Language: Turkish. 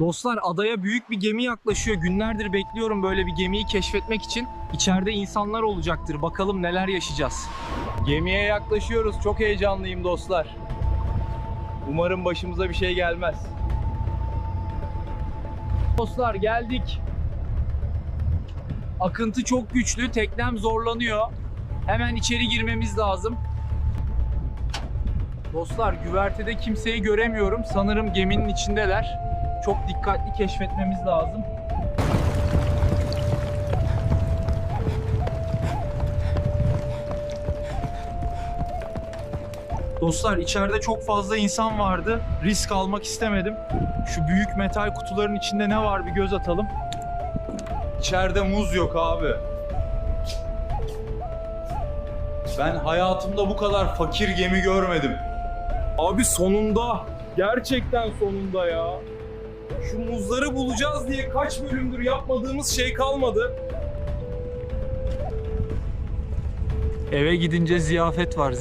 Dostlar adaya büyük bir gemi yaklaşıyor. Günlerdir bekliyorum böyle bir gemiyi keşfetmek için. İçeride insanlar olacaktır. Bakalım neler yaşayacağız. Gemiye yaklaşıyoruz. Çok heyecanlıyım dostlar. Umarım başımıza bir şey gelmez. Dostlar geldik. Akıntı çok güçlü. Teknem zorlanıyor. Hemen içeri girmemiz lazım. Dostlar güvertede kimseyi göremiyorum. Sanırım geminin içindeler. Çok dikkatli keşfetmemiz lazım. Dostlar içeride çok fazla insan vardı. Risk almak istemedim. Şu büyük metal kutuların içinde ne var bir göz atalım. İçeride muz yok abi. Ben hayatımda bu kadar fakir gemi görmedim. Abi sonunda. Gerçekten sonunda ya. Şu muzları bulacağız diye kaç bölümdür yapmadığımız şey kalmadı. Eve gidince ziyafet var.